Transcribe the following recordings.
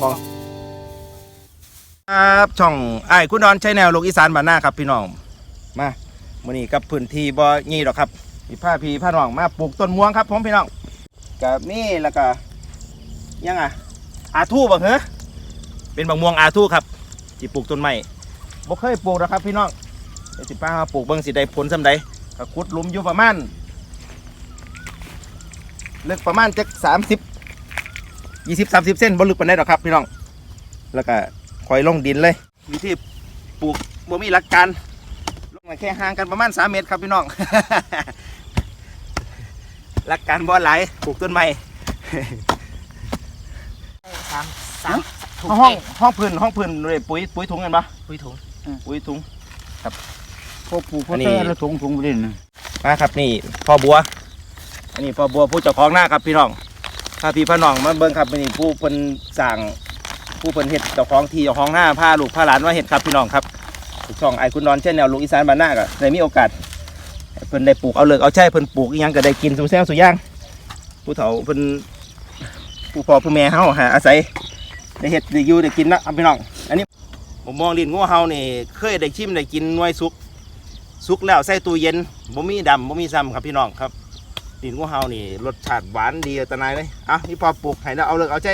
ครับช่องไอ้คุณดอนใช้แนวลูกอีสานบ้านหน้าครับพี่น้องมามื้อนี้กับพื้นที่บ่งี้ดอกครับพี่ผ้าพีผ้าหนองมาปลูกต้นม่วงครับผมพี่น้องกับนี่แล้วก็ยังอะอาทูบ่เหรอเป็นบักม่วงอาทูครับที่ปลูกต้นไม้บ่เคยปลูกหรอกครับพี่น้องสิป้าปลูกเบิ่งสิได้ผลซำใดก็ขุดหลุมอยู่ประมาณลึกประมาณจัก 30 20 30เส้นบ่ลึกปานใดดอกครับพี่น้อง แล้วก็คอยลงดินเลย วิธีปลูกบ่มีหลักการลงมาแค่ห่างกันประมาณ3เมตรครับพี่น้อง หลักการบ่หลายปลูกต้นไม้ สามสามถุงห้องเก็บห้องพื้นห้องพื้นเลยปุ๋ยปุ๋ยถุงกันปะปุ๋ยถุงปุ๋ยถุง พวกปลูกพวอักนนี้แต่ละถุงถุงไปเล่นนะมาครับนี่พ่อบัว อันนี้พ่อบัวผู้เจ้าของหน้าครับพี่น้อง พาพี่พ่น้องมาเบิ่งครับอันนี้ผู้เพิ่นสั่งผู้เพิ่นเฮ็ดเจ้าของที่เจ้าของหน้าพาลูกพาหลานมาเฮ็ดครับพี่น้องครับถูกช่องไอ้คุณนอนเช่นแนวลูกอีสานบ้านหน้าก็ได้มีโอกาสเพิ่นได้ปลูกเอาเลิกเอาใช้เพิ่นปลูกอีหยังก็ได้กินสุแซวสุย่างผู้เฒ่าเพิ่นผู้พ่อผู้แม่เฮาหาอาศัยได้เฮ็ดได้อยู่ได้กินนะพี่น้อง อันนี้ผมมองลิ้นงูเฮานี่เคยได้ชิมได้กินน่วยสุกสุกแล้วใส่ตู้เย็นบ่มีดำบ่มีซ้ำครับพี่น้องครับ ดินงูเฮานี่รสชาติหวานดีตะนายเลยอะนี่พอปลูกให้เราเอาเลิกเอาใจ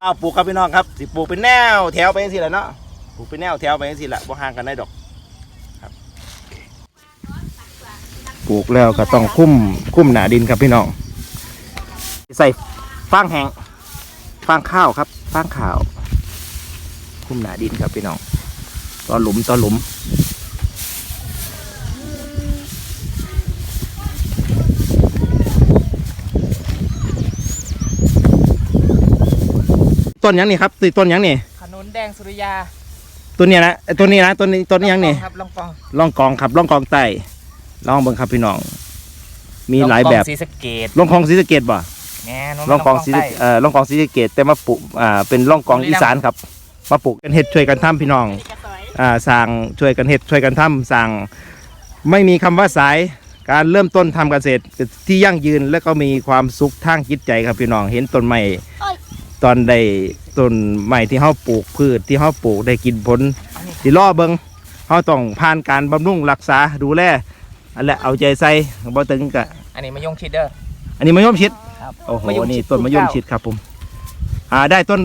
เอาปลูกครับพี่น้องครับสิปลูกเป็นแนวแถวไปจังซี่แหละเนาะปลูกเป็นแนวแถวไปจังซี่แหละบ่ห่างกันได้ดอกครับปลูกแล้วก็ต้องคุ้มคุ้มหนาดินครับพี่น้องใส่ฟางแห้งฟางข้าวครับฟางข้าว คุ้มหนาดินครับพี่น้องต่อหลุมต่อหลุม ต้นหยังนี่ครับตีต้นหยังนี่ ขนุนแดงสุริยาตัวเนี้ยนะไอ้ตัวนี้นะตัวนี้ต้นหยังนี่ครับลองกองล่องกองครับล่องกองไต้ลองเบิ่งครับพี่น้อง มีหลายแบบสีสะเกตล่องกองศรีสะเกดบ่แน่นนล่องกองศรีสะใต้เอ่อล่องกองศรีสะเกดแต่มาปลูกอ่าเป็นล่องกองอีสานครับ มาปลูกกันเฮ็ดช่วยกันทำพี่น้องอ่าสร้างช่วยกันเฮ็ดช่วยกันทำสร้างไม่มีคำว่าสายการเริ่มต้นทำเกษตรที่ยั่งยืนและก็มีความสุขทางจิตใจครับพี่น้องเห็นต้นไม้ ตอนได้ต้นไม้ที่เฮาปลูกพืชที่เฮาปลูกได้กินผลอันนี้สิรอเบิงเขาต้องผ่านการบำรุงรักษาดูแลอันแหละเอาใจใส่บ่ถึงกะอันนี้มายงชิดเดอร์อันนี้มะยมชิดครับโอ้โหมะยมชิดนี่ต้นมะยมปลูกเก้าชิดครับผมอ่าได้ต้น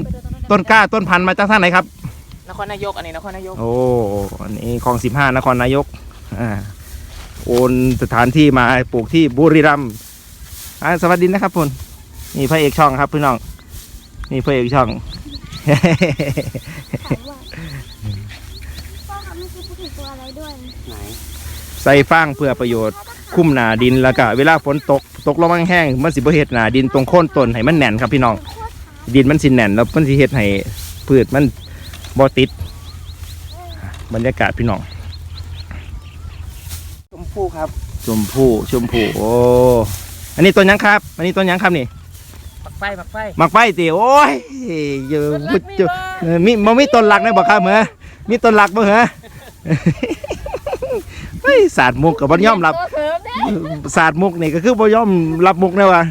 ต้นกล้าต้นพันธุ์มาจากทางไหนครับ นครนายกอันนี้นครนายกโอ้อันนี้คลองสิบห้านครนายกอ่าโอนสถานที่มาปลูกที่บุรีรัมย์อ่าสวัสดีนะครับคุณนี่พระเอกช่องครับพี่น้อง นี่พระเอกช่องถามว่าพ่อครับเมื่อกี้พูดถึงตัวอะไรด้วยใส่ฟางเพื่อประโยชน์คุ้มหนาดินแล้วก็เวลาฝนตกตกลงมาแห้งมันสิบ่เฮ็ดหนาดินตรงโค่นต้นให้มันแน่นครับพี่น้อง ดินมันสิแน่นแล้วมันสิเฮ็ดให้พืชมันบ่ติด บรรยากาศพี่น้อง ชมพู่ครับ ชมพู่ชมพู่โอ้อันนี้ต้นหยังครับ อันนี้ต้นหยังครับนี่ปัก ไฟปักไฟมักไฟติโอ้ยเยอะต้นรักมีบ่เออมีบ่มีต้นหลักนะบ่ครับเหรอมีต้นหลักบ่เหรอเฮ้ยศาสตร์มุกกับบ่ยอมรับศาสตร์มุกนี่ก็คือบ่ยอมรับมุกนะวะ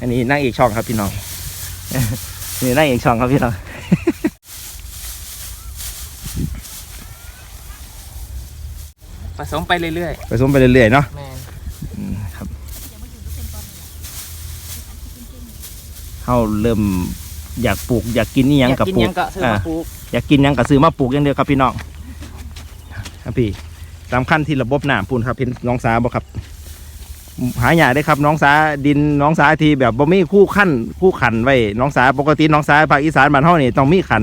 อันนี้นั่งอีกช่องครับพี่น้องนี่นั่งอีกช่องครับพี่น้องผสมไปเรื่อยผสมไปเรื่อยๆเนาะๆแมน อืมครับ เฮาเริ่มอยากปลูก อยากกินนี่ยังกับกินปลูหยักงก็ซื้ออ่ามาปลูกอยากกินหยังกับซื้อมาปลูกอย่างเดียวครับพี่น้องครับพี่สำคัญที่ระบบน้ำปูนครับเห็นน้องสาบ่ครับ หายากได้ครับน้องสาดินน้องสาที่แบบบ่มีคู่ขั้นคู่ขันไว้น้องสาปกติน้องสาภาคอีสานบ้านเฮานี่ต้องมีขัน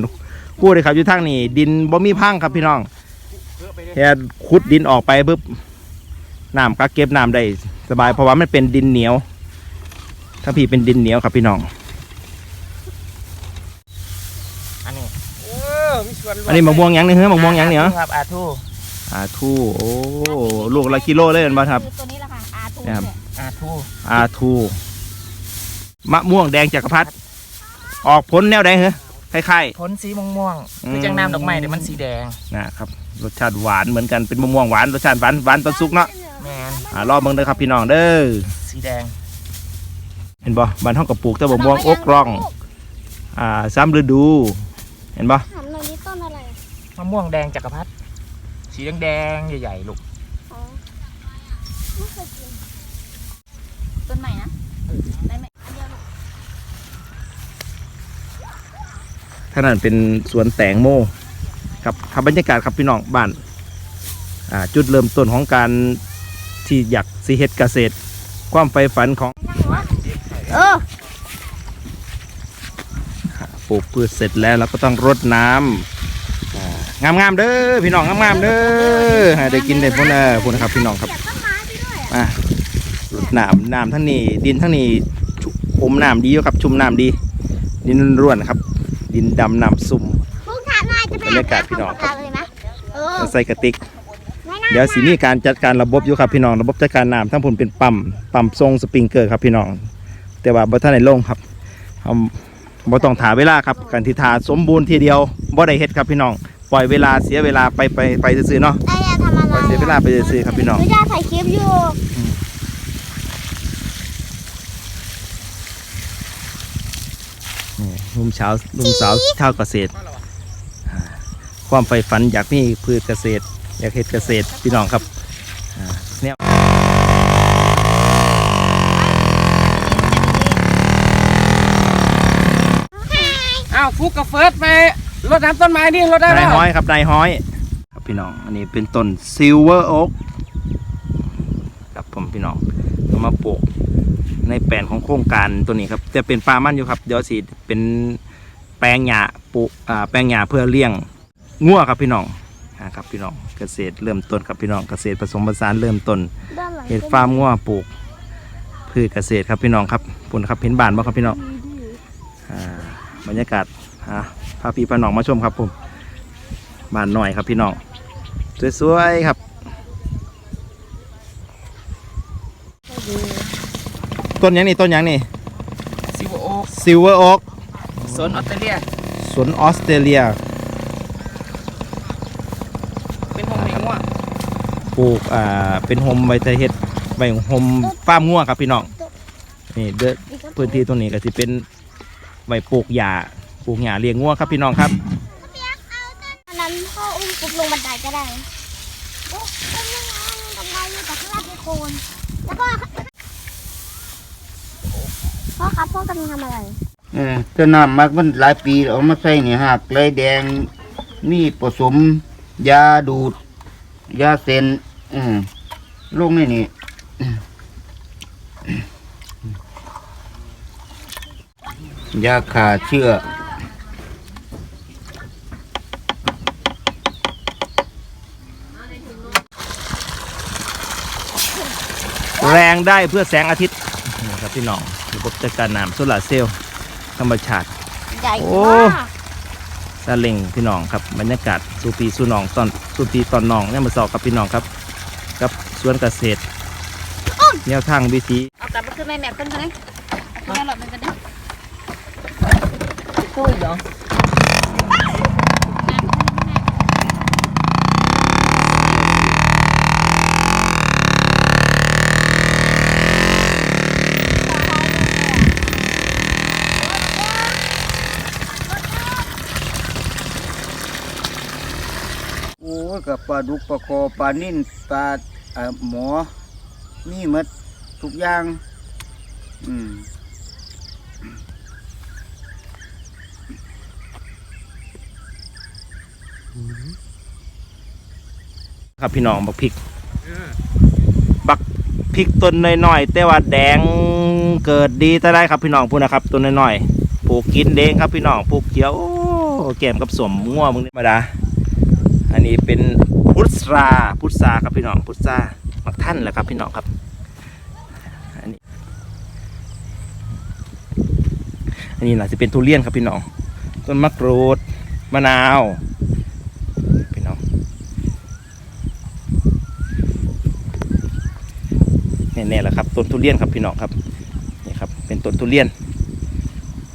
คู่เลยครับอยู่ทางนี้ดินบ่มีพังครับพี่น้องแค่ขุดดินออกไปปุ๊บน้ำก็เก็บน้ำได้สบายเพราะว่ามันเป็นดินเหนียว ถ้าพี่เป็นดินเหนียวครับพี่น้อง อันนี้เอ อมีส่วนรวอันนี้มะม่วงหยังนี่เฮ้ยมะม่วงหยังนี่เหรอครับอาทูอาทูโอ้ลูกละกิโลเลยเห็นบ่ครับคือตัวนี้แหละค่ะอาทูครับเนี่ยอาทูอาทูมะม่วงแดงจักรพรรดิออกผลแนวใดเหรอคล้ายผลสีม่วงๆคือจังน้ำดอกไม้แต่มันสีแดงๆนะครับรสชาติหวานเหมือนกันเป็นมะม่วงหวานรสชาติหวานหวานตอนสุกเนาะแมนอ่ารอบเบิ่งเด้อครับพี่น้องเด้อสีแดง เห็นบ่บ้านเฮาก็ปลูกแต่มะม่วงอกร่อง อ่าซ้ำฤดู เห็นบ่ถา มหน่อยนิดะม่วงแดงจักรพรรดิสีแดงๆใหญ่ๆลูกอ๋อไม่เคยกินต้นใหม่นะได้ไหมอันเดียวลูกท่านั้นเป็นสวนแตงโมครับครับบรรยากาศครับพี่น้องบ้านอ่าจุดเริ่มต้นของการที่อยากสิเฮ็ดเกษตร ความใฝ่ฝันของเออปลูกพืชเสร็จแล้วเราก็ต้องรดน้ำ อ่างามๆเด้อพี่น้องงามๆเด้อให้ได้กินได้พุ่นเออพุ่นนะครับพี่น้องครับเก็บต้นไม้ไปด้วยมารดน้ำน้ำทั้งนี้ ดินทั้งนี้ชุอมน้ำดีอยู่ครับ ชุ่มน้ำดี ดินร่วนๆครับ ดินดำน้ำซุ่มพวกท่านายจะไปบรรยากาศพี่น้องครับเลยนะเออใส่กระติกไม่น่าเดี๋ยวสิมีการจัดการระบบอยู่ครับพี่น้อง ระบบจัดการน้ำทั้งผลเป็นปั๊มปั๊มทรงสปริงเกอร์ครับพี่น้อง แต่ว่าบ่ท่านในลงครับเอาบ่ต้องถาเวลาครับการที่ทาสมบูรณ์ทีเดียวบ่ได้เฮ็ดครับพี่น้อง ปล่อยเวลาเสียเวลาไปไปไปซื่อๆเนาะไอ้ยาทำอะไรปล่อยเสียเวลาไปซื่อๆครับพี่น้อง หนูจะถ่ายคลิปอยู่นี่รุ่มเช้ารุ่มสาวเท่าเกษตรอ่าความใฝ่ฝันอยากมีพืชเกษตร อยากเฮ็ดเกษตรพี่น้องครับอ่าเนี่ยอ้าวฟุกกับเฟิร์สไป รดน้ำต้นไม้ดิรดได้นาแล้ยวห้อยครับนายห้อย ครับพี่น้อง อันนี้เป็นต้นซิลเวอร์โอ๊กครับผมพี่น้องเอามาปลูกในแปลนของโครงการตัวนี้ครับจะเป็นปลามันอยู่ครับ เดี๋ยวสิเป็นแปลงหญ้าปลูกอ่าแปลงหญ้าเพื่อเลี้ยงงัวครับพี่น้องนะครับพี่น้องเกษตรเริ่มต้นครับพี่น้องเกษตรผสมผสานเริ่มต้นด้านหลังเห็ดฟาร์มงัวปลูกพืชเกษตรครับพี่น้องครับปุ่นครับเห็นบ้านบ่ครับพี่น้องอ่าบรรยากาศอ่า พาพี่พาน้องมาชมครับผมบ้านหน่อยครับพี่น้องสวยๆครับต้นหยังนี่ต้นหยังนี่ซิวโอ๊กซิลเวอร์โอ๊กสวนออสเตรเลียสวนออสเตรเลียเป็นโฮมเลี้ยงวัวปลูกอ่าเป็นโฮมไวทเฮ็ดไวโฮมฟาร์มงัวครับพี่น้องนี่เด้อพื้นที่ตรงนี้ก็สิเป็นไว้ปลูกหญ้า ปลูกหญ้าเลี้ยงงัวครับพี่น้องครับอันนั้นพ่ออุ้มปุ๊บลงบันไดก็ได้นะโอ้เป็นยังไงบันไดอยู่แต่ข้างล่างเป็นโคนแล้วก็พ่อครับพ่อกำลังทำอะไรเออถ้าน้ำมักมันหลายปีเอามาใส่เนี่หักเลยแดงมีผสมยาดูดยาเซนเออลงในนี่ยาขาเชื้อ แรงได้เพื่อแสงอาทิตย์นี่ครับพี่น้องระบบจัดการน้ำโซลาร์เซลล์ธรรมชาติ ใหญ่โอ้ มากซาเล็งพี่น้องครับบรรยากาศสูปีสูนองตอนสูปีตอนน้องเนี่ยมาสอบกับพี่น้องครับ กับสวนเกษตรแนวทางวิธีเอากลับมาขึ้นแม่แม่ขึ้นกันเลยขึ้นแม่หลอดมันกันดิตู้อีกเหรอ ปลาดุกปลาคอปลานิ่นปลาหมอมีหมดทุกอย่าง อืมครับพี่น้องบักพริกบักพริกต้นน้อยๆแต่ว่าแดงเกิดดีแต่ได้ครับพี่น้องพูดนะครับต้นน้อยๆปลูกกินเด้งครับพี่น้องปลูกเขียวโอ้แก้มกับสวมง่วมึงธรรมดา อันนี้เป็นพุทราพุทราครับพี่น้องพุทรามักท่านแหละครับพี่น้องครับอันนี้อันนี้น่าจะเป็นทุเรียนครับพี่น้องต้นมะกรูดมะนาวพี่น้องเนี่ยๆแหละครับต้นทุเรียนครับพี่น้องครับนี่ครับเป็นต้นทุเรียน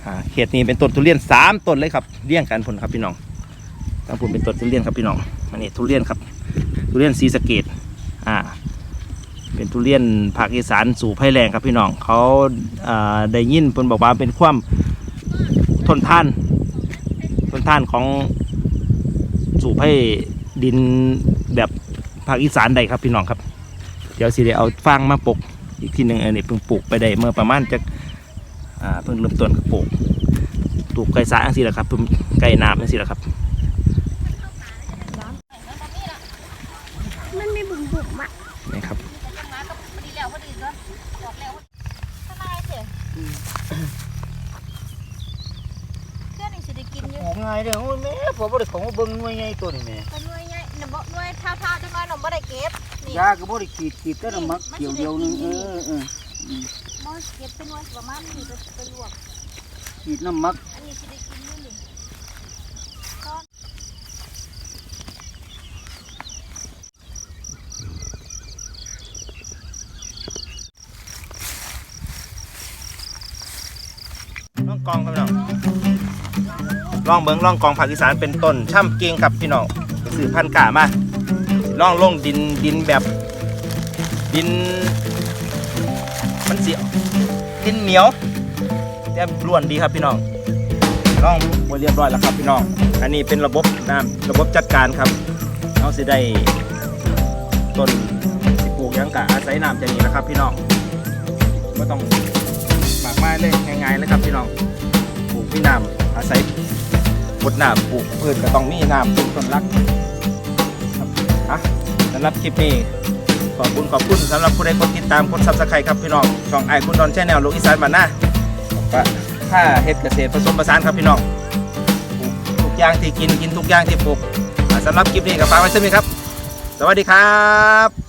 อาเขตนี้เป็นต้นทุเรียนสามต้นเลยครับเลี้ยงกันผลครับพี่น้อง ทางผมเป็นต้นทุเรียนครับพี่น้องอันนี้ทุเรียนครับ ทุเรียนสีสเกตอ่า เป็นทุเรียนภาคอีสานสู่ภัยแรงครับพี่น้อง เขาอ่าได้ยินเพิ่นบอกว่าเป็นความทนทาน ทนทานของสูบให้ดินแบบภาคอีสานใดครับพี่น้องครับ เดี๋ยวสิได้เอาฟางมาปลูกอีกทีหนึ่งอันนี้เพิ่งปลูกไปได้เมื่อประมาณจะอ่าเพิ่งเริ่มต้นปลูกปลูกไก่สาอังสิแหละครับเพิ่งไก่น้ำอังสิแหละครับ มันมี บุ๋มบุ๋มๆอะนี่ครับเพื่อนนี่สิได้กินอยู่ของไงเด้อโอ้ยแม่ผมบ่ได้ของมาเบิ่งหน่วยใหญ่ตัวนี่แม่ก็หน่วยใหญ่น่ะบ่หน่วยเท่าๆจังน้อยน่ะบ่ได้เก็บนี่ยาก็บ่ได้ขีดขีดแต่น้ำมักเกี่ยวเดียวหนึงเออเออบ่เก็บเป็นหน่วยประมาณนี้ไปไปลวกขีดน้ำมักอันนี้สิได้กินอยู่นี่ ล่องเบิงล่องกองภาคอีสานเป็นต้นช่ำเกียงครับพี่น้องไปซื้อพันธุ์กามาล่องลงดินดินแบบ ดิน มันเสียวดินเหนียวแต่ร่วนดีครับพี่น้องล่องไว้เรียบร้อยแล้วครับพี่น้อง อันนี้เป็นระบบน้ำระบบจัดการครับเราสิได้ต้นสิปลูกยังกะอาศัยน้ำจะนี้นะครับ พี่น้องก็ต้องหมากไม้เลยง่ายๆเลยครับพี่น้องปลูกมีน้ำอาศัย บดน้ำปลูกพืชก็ต้องมีน้ำปลูกต้นรักครับอะสำหรับคลิปนี้ขอบคุณขอบคุณสำหรับผู้ใดกดติดตามกดซับสไครต์ครับพี่น้องช่องไอคุณดอนแชนแนลลูกอีสานบ้านน้าก็ถ้าเฮ็ดเกษตรผสมผสานครับพี่น้องปลูกทุกอย่างที่กินกินทุกอย่างที่ปลูกสำหรับคลิปนี้ก็ฝากไว้เท่านี้ครับ สวัสดีครับ